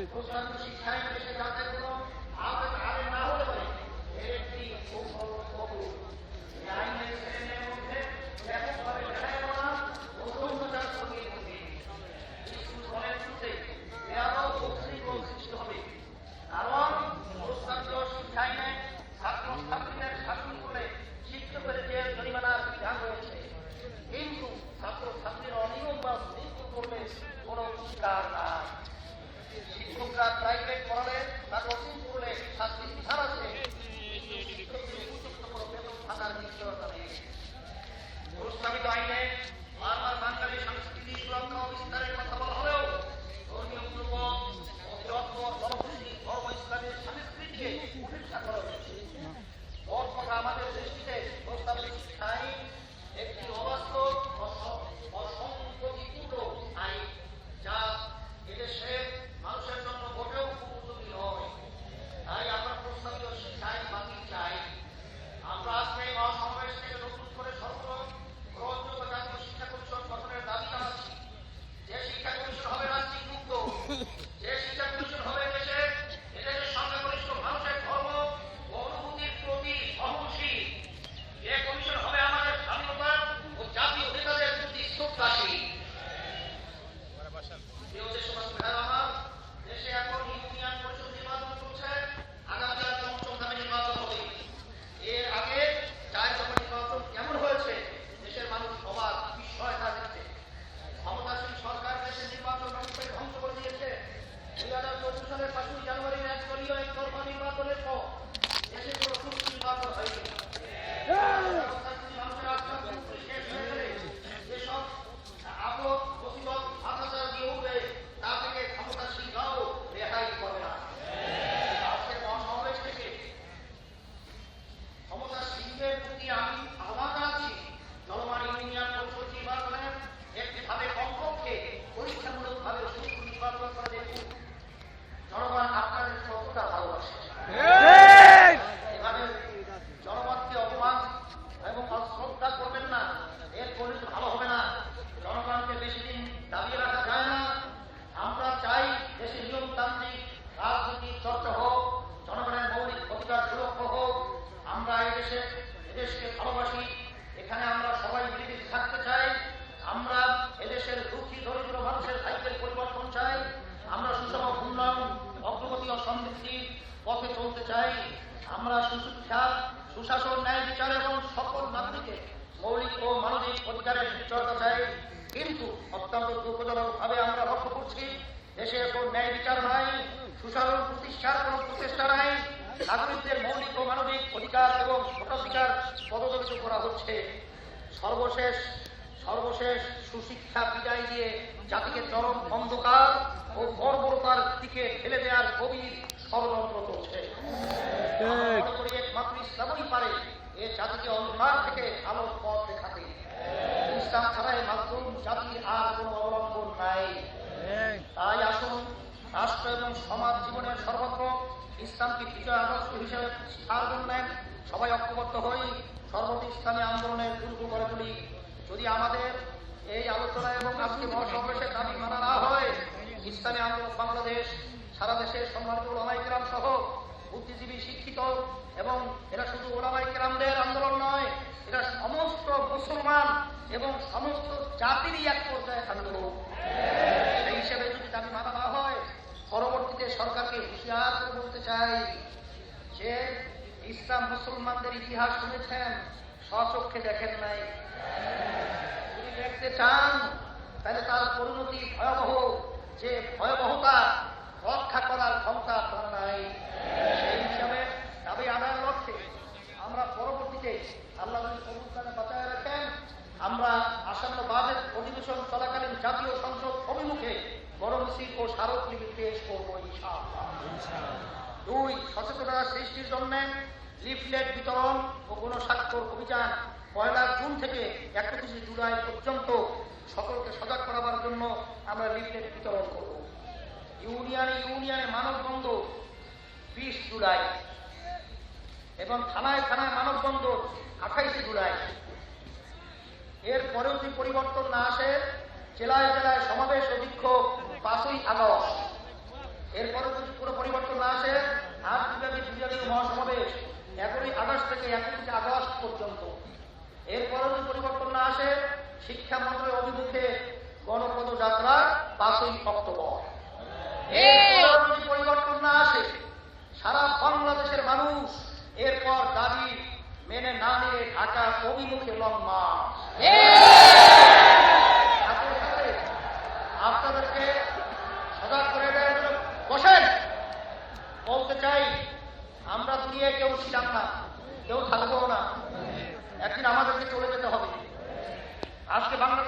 失敗。উপেক্ষা করা হয়েছে মোট কথা আমাদের দৃষ্টিতে প্রস্তাবিত শিক্ষা আইন দুই হাজার চব্বিশ পাঁচই জানুয়ারির এক দফা নির্বাচনের পর দেশে কোনো সুষ্ঠু নির্বাচন হয়নি। চাই আমরা সুশিক্ষা সুশাসন, ন্যায় বিচার এবং সকল নাগরিকের মৌলিক ও মানবিক অধিকারের নিশ্চয়তা চাই। কিন্তু অত্যন্ত দুঃখজনক ভাবে আমরা লক্ষ্য করছি, দেশে এখন ন্যায় বিচার নাই, সুশাসন প্রতিষ্ঠার কোন প্রচেষ্টা নাই। নাগরিকদের মৌলিক ও মানবিক অধিকার এবং ভোটাধিকার পদদলিত করা হচ্ছে। সর্বশেষ সর্বশেষ সুশিক্ষা বিদায় দিয়ে জাতিকে চরম অন্ধকার ও বর্বরতার দিকে ঠেলে দেওয়ার গভীর ষড়যন্ত্র চলছে। একমাত্র ইসলামই পারে। এ জাতিকে অন্ধকার থেকে আলোর পথ দেখাতে। ইসলাম ছাড়াই মাধ্যম জাতির আর কোনো অবলম্বন নাই। তাই আসুন রাষ্ট্র এবং সমাজ জীবনের সর্বত্র ইসলামকে বিজয় আদর্শ হিসেবে সার নেন সবাই ঐক্যবদ্ধ হই সর্বত ইসলামী আন্দোলনের দুর্গ করে তুলি। যদি আমাদের এই আলোচনা এবং আজকে মহাসমাবেশের দাবি মানা না হয় ইসলামী আন্দোলন বাংলাদেশ সারা দেশের সম্মানিত ওলামাই কেরাম সহ বুদ্ধিজীবী, শিক্ষিত এবং এরা শুধু ওলামাই কেরামদের আন্দোলন নয়, এরা সমস্ত মুসলমান এবং সমস্ত জাতিরই এক পর্যায়ে আন্দোলন সেই হিসেবে যদি দাবি মানা না হয়, পরবর্তীতে সরকারকে হুঁশিয়ার করে বলতে চাই যে, ইসলাম মুসলমানদের ইতিহাস শুনেছেন, স্বচক্ষে দেখেন নাই। যদি দেখতে চান, তাহলে তার পরিণতি ভয়াবহ, যে ভয়াবহতা রক্ষা করার ক্ষমতা আপনার নাই সেই হিসাবে দাবি আনার লক্ষ্যে আমরা পরবর্তীতে আমরা আসন্ন বাজেট অধিবেশন চলাকালীন জাতীয় সংসদ অভিমুখে গণমিছিল ও স্মারকলিপি পেশ করব দুই, সচেতনতা সৃষ্টির জন্য লিফলেট বিতরণ ও গণস্বাক্ষর অভিযান পয়লা জুন থেকে একত্রিশে জুলাই পর্যন্ত সকলকে সজাগ করাবার জন্য আমরা লিফলেট বিতরণ করব। ইউনিয়নে ইউনিয়নে মানববন্ধন, বিশ জুলাই। এবং থানায় থানায় মানববন্ধন, আঠাইশে জুলাই। এর পরেও যদি পরিবর্তন না আসে, জেলায় জেলায় সমাবেশ ও বিক্ষোভ পাঁচই আগস্ট। এরপরে যদি কোনো পরিবর্তন না আসে আট বিভাগে বিভাগীয় মহাসমাবেশ এগারোই আগস্ট থেকে একত্রিশে আগস্ট পর্যন্ত। এরপরে যদি পরিবর্তন না আসে, শিক্ষা মন্ত্রণের অভিমুখে গণপদ যাত্রা পাঁচই অক্টোবর। এরপরেও যদি পরিবর্তন না আসে, সারা বাংলাদেশের মানুষ এরপর দাবি মেনে না নিয়ে ঢাকা অভিমুখে লম্বা আপনাদেরকে সজাগ করে বসেন। বলতে চাই, আমরা দিয়ে কেউ ছিলাম না, কেউ থাকব না। একদিন আমাদেরকে চলে যেতে হবে। আজকে বাংলা